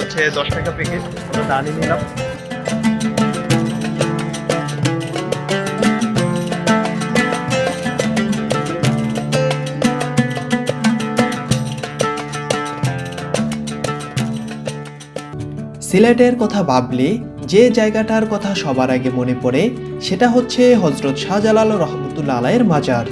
হচ্ছে দশ টাকা প্যাকেট ধানই নিলাম। সিলেটের কথা ভাবলে যে জায়গাটার কথা সবার আগে মনে পড়ে, সেটা হচ্ছে হজরত শাহজালাল রহমতুল্লা আলাইয়ের মাজার।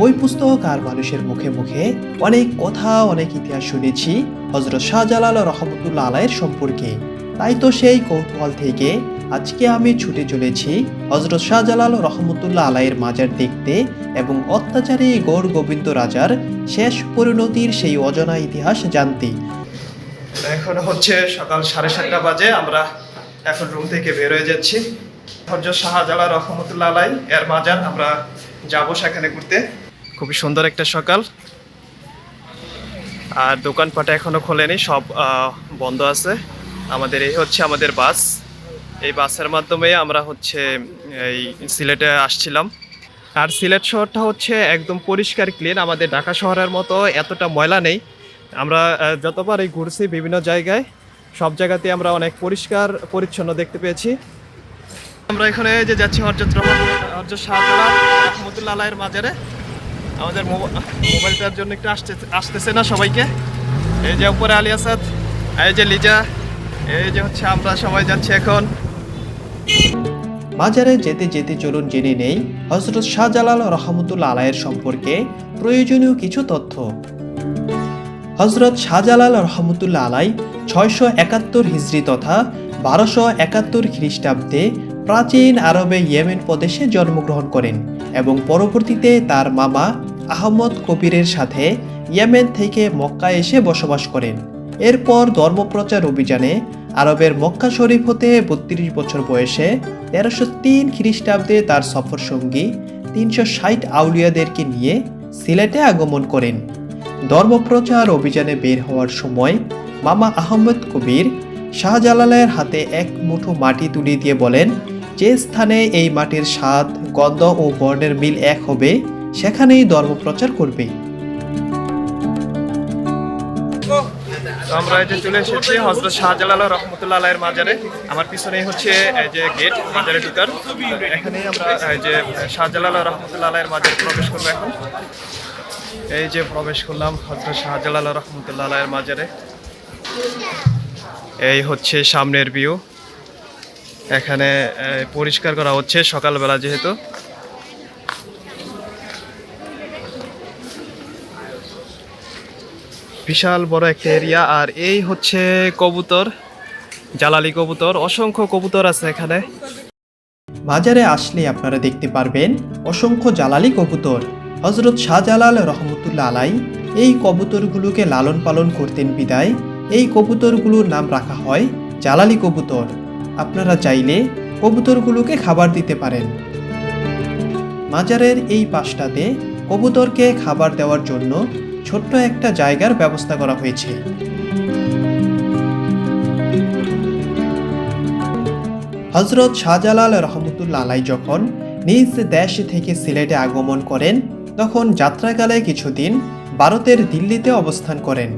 বই পুস্তক আর মানুষের মুখে মুখে অনেক কথা, অনেক ইতিহাস শুনেছি। হজরত শাহজালাল রহমতুল্লা আলাইয়ের সম্পর্কে। তাই তো সেই কৌতূহল থেকে আজকে আমি ছুটে চলেছি হজরত শাহজালাল রহমতুল্লাহ আলাইয়ের মাজার দেখতে এবং অত্যাচারী গৌর গোবিন্দ রাজার শেষ পরিণতির সেই অজানা ইতিহাস জানতে। এখন হচ্ছে সকাল সাড়ে সাতটা বাজে, আমরা এখন রুম থেকে বের হয়ে যাচ্ছি। হজরত শাহজালাল রহমতুল্লাহ আলাই এর মাজার, আমরা যাব সেখানে ঘুরতে। খুবই সুন্দর একটা সকাল। আর দোকানপাট এখনও খোলেনি, সব বন্ধ আছে। আমাদের এই হচ্ছে আমাদের বাস। এই বাসের মাধ্যমে আমরা হচ্ছে, এই সিলেটে আসছিলাম। আর সিলেট শহরটা হচ্ছে একদম পরিষ্কার ক্লিন আমাদের ঢাকা শহরের মতো এতটা ময়লা নেই। আমরা যতবার এই ঘুরছি বিভিন্ন জায়গায়, সব জায়গাতে আমরা অনেক পরিষ্কার, পরিচ্ছন্ন দেখতে পেয়েছি। আমরা এখানে যে যাচ্ছি হরজত রহমান, হরজত শাহজালাল, রহমতুল্লাহ আলাইয়ের মাজারে। আমাদের মোবা- মোবাইলটার জন্য একটু আসতে আসতেছে না সবাইকে। এই যে উপরে আলী আসাদ, এই যে লিজা, এই যে হচ্ছে আমরা সবাই যাচ্ছি এখন। মাজারে যেতে যেতে চলুন জেনে নেই হজরত শাহজালাল রহমতুল্লা আলায়ের সম্পর্কে প্রয়োজনীয় কিছু তথ্য। হজরত শাহজালাল রহমতুল্লা আলাই ছয়শো একাত্তর হিজড়ি তথা বারোশো একাত্তর খ্রিস্টাব্দে প্রাচীন আরবে ইয়েমেন প্রদেশে জন্মগ্রহণ করেন এবং পরবর্তীতে তার মামা আহমদ কবিরের সাথে ইয়েমেন থেকে মক্কা এসে বসবাস করেন। এরপর ধর্মপ্রচার অভিযানে আরবের মক্কা শরীফ হতে বত্রিশ বছর বয়সে তেরোশো তিন খ্রিস্টাব্দে তার সফর সঙ্গী তিনশো ষাট আউলিয়াদেরকে নিয়ে সিলেটে আগমন করেন। ধর্মপ্রচার অভিযানে বের হওয়ার সময় মামা আহমদ কবির শাহজালালের হাতে এক মুঠো মাটি তুলে দিয়ে বলেন, যে স্থানে এই মাটির স্বাদ, গন্ধ ও বর্ণের মিল এক হবে সেখানেই ধর্মপ্রচার করবে। আমরা এই যে চলে এসেছি হজরত শাহজালাল রহমতুল্লাহ আলাইয়ের মাজারে। আমার পিছনেই হচ্ছে যে গেট মাজারে ঢুকার এখানেই আমরা যে শাহজালাল রহমতুল্লাহ আলাইয়ের মাজারে প্রবেশ করব এখন। এই যে প্রবেশ করলাম হজরত শাহজালাল রহমতুল্লাহ আলাইয়ের মাজারে। এই হচ্ছে সামনের ভিউ এখানে পরিষ্কার করা হচ্ছে সকালবেলা যেহেতু। বিশাল বড় একটা এরিয়া আর এই হচ্ছে কবুতর, জালালি কবুতর, অসংখ্য কবুতর আছে এখানে। মাজারে আসলে আপনারা দেখতে পারবেন অসংখ্য জালালি কবুতর। হজরত শাহজালাল রহমতুল্লা আলাই এই কবুতরগুলোকে লালন পালন করতেন বিদায়। এই কবুতরগুলোর নাম রাখা হয় জালালি কবুতর। আপনারা চাইলে কবুতরগুলোকে খাবার দিতে পারেন। মাজারের এই পাশটাতে কবুতরকে খাবার দেওয়ার জন্য ছোট্ট একটা জায়গার ব্যবস্থা করা হয়েছে। হজরত শাহজালাল রহমতুল্লা আলাই যখন নিজ দেশ থেকে সিলেটে আগমন করেন, তখন যাত্রাকালে কিছুদিন ভারতের দিল্লিতে অবস্থান করেন।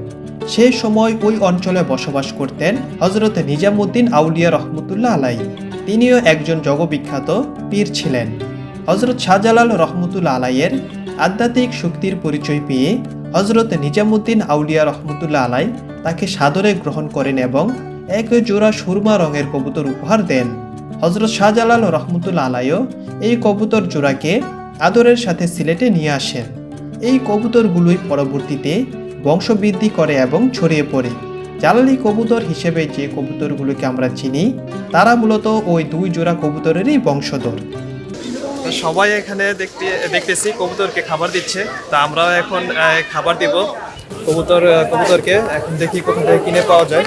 সে সময় ওই অঞ্চলে বসবাস করতেন হজরত নিজামুদ্দিন আউলিয়া রহমতুল্লাহ আলাই তিনিও একজন জগবিখ্যাত পীর ছিলেন। হজরত শাহজালাল রহমতুল্লা আলাইয়ের আধ্যাত্মিক শক্তির পরিচয় পেয়ে হজরত নিজামুদ্দিন আউলিয়া রহমতুল্লাহ আলাই তাকে সাদরে গ্রহণ করেন এবং এক জোড়া সুরমা রঙের কবুতর উপহার দেন। হজরত শাহজালাল রহমতুল্লা আলাইও এই কবুতর জোড়াকে আদরের সাথে সিলেটে নিয়ে আসেন। এই কবুতরগুলোই পরবর্তীতে বংশবৃদ্ধি করে এবং ছড়িয়ে পড়ে। জালালি কবুতর হিসেবে যে কবুতরগুলোকে আমরা চিনি, তারা মূলত ওই দুই জোড়া কবুতরেরই বংশধর। সবাই এখানে দেখতে দেখতেছি কবুতরকে খাবার দিচ্ছে। তা আমরাও এখন খাবার দিব। কবুতর কবুতরকে এখন দেখি কোথা থেকে কিনে পাওয়া যায়।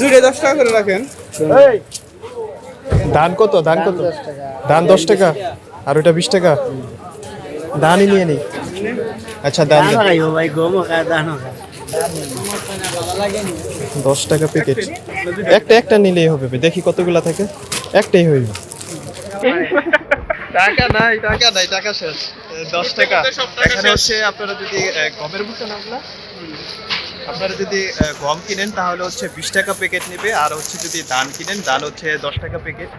দুইটা দশ টাকা করে রাখেন। ধান কত? ধান কত? ধান দশ টাকা। আর ওটা বিশ টাকা? ধানই নিয়ে নেই আচ্ছা ধান দশ টাকা প্যাকেট একটা একটা নিলেই হবে দেখি কতগুলা থাকে। একটাই হইবে টাকা নাই টাকা নাই টাকা শেষ। দশ টাকা। এখানে হচ্ছে আপনারা যদি গমের ভুট্টা নামলা আপনারা যদি গম কিনেন তাহলে হচ্ছে বিশ টাকা প্যাকেট নেবে আর হচ্ছে যদি ধান কিনেন ধান হচ্ছে দশ টাকা প্যাকেট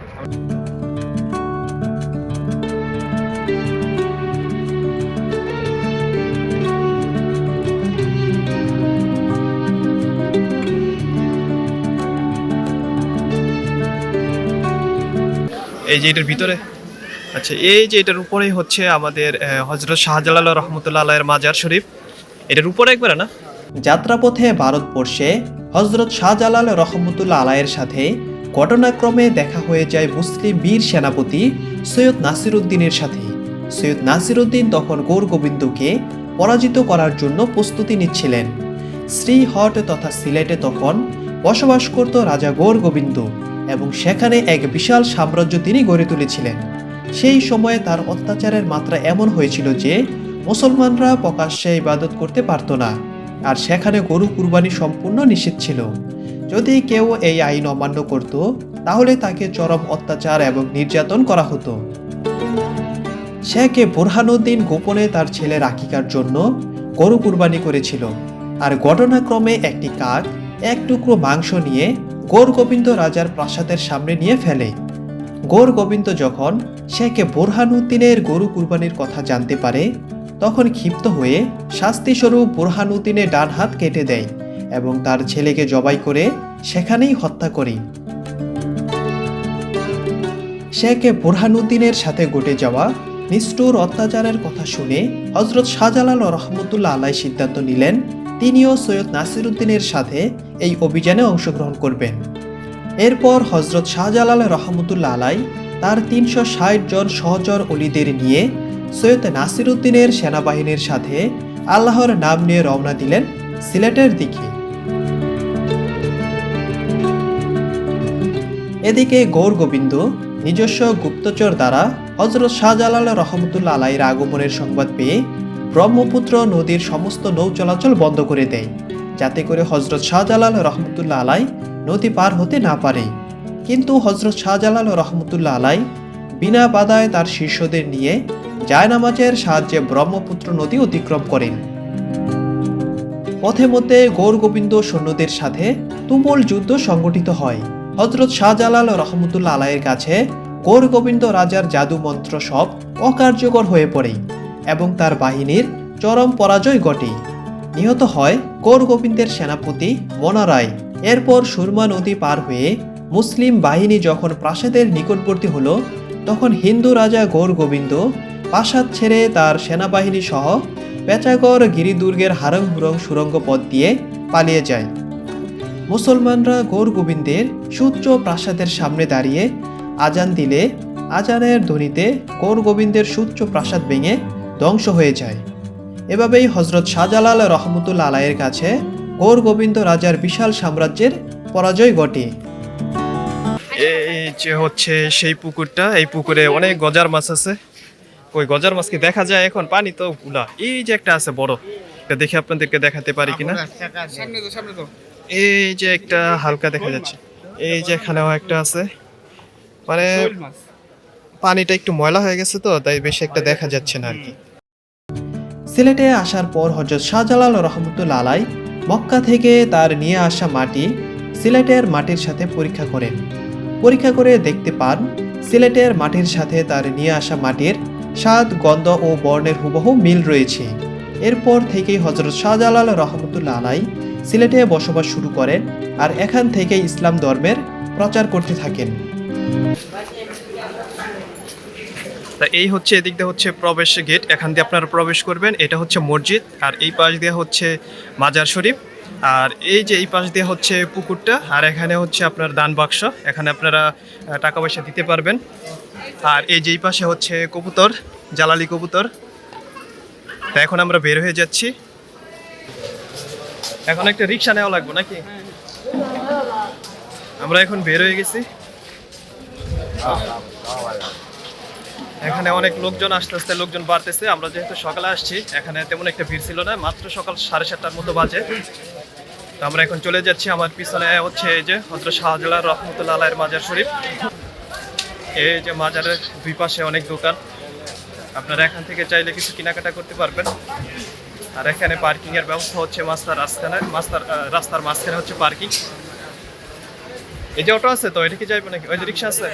এই যে এটার ভিতরে আচ্ছা এই যে এটার উপরেই হচ্ছে আমাদের হজরত শাহজালাল রহমতুল্লাহ আলাইয়ের মাজার শরীফ। এটার উপরে একবারে না? যাত্রাপথে ভারতবর্ষে হজরত শাহজালাল রহমতুল্লা আলায়ের সাথে ঘটনাক্রমে দেখা হয়ে যায় মুসলিম বীর সেনাপতি সৈয়দ নাসিরুদ্দিনের সাথে। সৈয়দ নাসিরুদ্দিন তখন গৌর গোবিন্দকে পরাজিত করার জন্য প্রস্তুতি নিচ্ছিলেন। শ্রীহট তথা সিলেটে তখন বসবাস করত রাজা গৌর গোবিন্দ এবং সেখানে এক বিশাল সাম্রাজ্য তিনি গড়ে তুলেছিলেন। সেই সময়ে তার অত্যাচারের মাত্রা এমন হয়েছিল যে মুসলমানরা প্রকাশ্যে ইবাদত করতে পারত না, আর সেখানে গরু কুরবানি সম্পূর্ণ নিষেধ ছিল। যদি কেউ এই আইন অমান্য করত, তাহলে তাকে চরম অত্যাচার এবং নির্যাতন করা হতো। শেখে বুরহানুদ্দিন গোপনে তার ছেলের আকিকার জন্য গরু কুরবানি করেছিল, আর ঘটনাক্রমে একটি কাক, এক টুকরো মাংস নিয়ে গৌর গোবিন্দ রাজার প্রাসাদের সামনে নিয়ে ফেলে। গৌর গোবিন্দ যখন শেখে বোরহানুদ্দিনের গরু কুরবানির কথা জানতে পারে, তখন ক্ষিপ্ত হয়ে শাস্তিস্বরূপ বোরহানুদ্দিনের ডান হাত কেটে দেয় এবং তার ছেলেকে জবাই করে সেখানেই হত্যা করে। শেখে বোরহানুদ্দিনের সাথে ঘটে যাওয়া নিষ্ঠুর অত্যাচারের কথা শুনে হজরত শাহজালাল রহমতুল্লাহ আলাই সিদ্ধান্ত নিলেন, তিনিও সৈয়দ নাসিরুদ্দিনের সাথে এই অভিযানে অংশগ্রহণ করবেন। এরপর হজরত শাহজালাল রহমতুল্লা আলাই তার তিনশো ষাট জন সহচর অলিদের নিয়ে সৈয়দ নাসিরুদ্দিনের সেনাবাহিনীর সাথে আল্লাহর নাম নিয়ে রওনা দিলেন সিলেটের দিকে। এদিকে গৌর গোবিন্দ নিজস্ব গুপ্তচর দ্বারা হজরত শাহজালাল রহমতুল্লা আলাইয়ের আগমনের সংবাদ পেয়ে ব্রহ্মপুত্র নদীর সমস্ত নৌ চলাচল বন্ধ করে দেয়। যাতে করে হজরত শাহজালাল রহমতুল্লা আলাই নদী পার হতে না পারে। কিন্তু হজরত শাহজালাল রহমতুল্লা আলাই বিনা বাধায় তার শিষ্যদের নিয়ে জায়নামাজের সাহায্যে ব্রহ্মপুত্র নদী অতিক্রম করেন। পথে মধ্যে গৌর গোবিন্দ সৈন্যদের সাথে তুমুল যুদ্ধ সংগঠিত হয়। হজরত শাহজালাল রহমতুল্লা আলাইয়ের কাছে গৌর গোবিন্দ রাজার জাদু মন্ত্র সব অকার্যকর হয়ে পড়ে এবং তার বাহিনীর চরম পরাজয় ঘটে। নিহত হয় গৌর গোবিন্দের সেনাপতি মনারায় এরপর সুরমা নদী পার হয়ে মুসলিম বাহিনী যখন প্রাসাদের নিকটবর্তী হলো, তখন হিন্দু রাজা গৌর গোবিন্দ প্রাসাদ ছেড়ে তার সেনাবাহিনী সহ পেঁচাগড় গিরিদুর্গের হারং হুরং সুরঙ্গ পথ দিয়ে পালিয়ে যায়। মুসলমানরা গৌর গোবিন্দের সুচ্চ প্রাসাদের সামনে দাঁড়িয়ে আজান দিলে আজানের ধ্বনিতে গৌর গোবিন্দের সুচ্চ প্রাসাদ ভেঙে ধ্বংস হয়ে যায়। এভাবেই হজরত শাহজালাল রহমতুল্লা আলাইয়ের কাছে গৌর গোবিন্দ রাজার বিশাল সাম্রাজ্যের পরাজয় ঘটে। এই যে হচ্ছে সেই পুকুরটা এই পুকুরে অনেক গজার মাছ আছে। ওই গজার মাছ কি দেখা যায় এখন? পানি তো গুলা এই যে একটা আছে বড়। এটা দেখে আপনাদেরকে দেখাতে পারি কিনা? এই যে একটা হালকা দেখা যাচ্ছে। এই যে এখানেও একটা আছে। মানে পানিটা একটু ময়লা হয়ে গেছে তো তাই বেশি একটা দেখা যাচ্ছে না আর কি। সিলেটে আসার পর হজরত শাহজালাল রহমতুল্লা আলাই মক্কা থেকে তার নিয়ে আসা মাটি সিলেটের মাটির সাথে পরীক্ষা করেন পরীক্ষা করে দেখতে পান, সিলেটের মাটির সাথে তার নিয়ে আসা মাটির স্বাদ, গন্ধ ও বর্ণের হুবহু মিল রয়েছে। এরপর থেকেই হজরত শাহজালাল রহমতুল্লা আলাই সিলেটে বসবাস শুরু করেন আর এখান থেকেই ইসলাম ধর্মের প্রচার করতে থাকেন। তা এই হচ্ছে এদিক দিয়ে হচ্ছে প্রবেশ গেট এখান দিয়ে আপনারা প্রবেশ করবেন। এটা হচ্ছে মসজিদ, আর এই পাশ দিয়ে হচ্ছে মাজার শরীফ। আর এই যে এই পাশ দিয়ে হচ্ছে পুকুরটা, আর এখানে হচ্ছে আপনার দান বাক্স, এখানে আপনারা টাকা পয়সা দিতে পারবেন। আর এই যে এই পাশে হচ্ছে কবুতর, জালালি কবুতর। তা এখন আমরা বের হয়ে যাচ্ছি। এখন একটা রিক্সা নেওয়া লাগবে নাকি? আমরা এখন বের হয়ে গেছি। এখানে অনেক লোকজন আস্তে আস্তে লোকজন বাড়তেছে। আমরা যেহেতু সকালে আসছি এখানে তেমন একটা ভিড় ছিল না মাত্র সকাল সাড়ে সাতটার মতো বাজে। তো আমরা এখন চলে যাচ্ছি আমার পিছনে হচ্ছে এই যে হজরত শাহজালাল রহমতুল্লাহ আলাইয়ের মাজার শরীফ। এই যে মাজারের দুই পাশে অনেক দোকান। আপনারা এখান থেকে চাইলে কিছু কেনাকাটা করতে পারবেন। আর এখানে পার্কিং এর ব্যবস্থা হচ্ছে মাস্টার রাস্তায় মাস্টার আহ, রাস্তার মাঝখানে হচ্ছে পার্কিং এই যে অটো আছে তো এটা কি যাইবো নাকি? ওই রিক্সা আছে?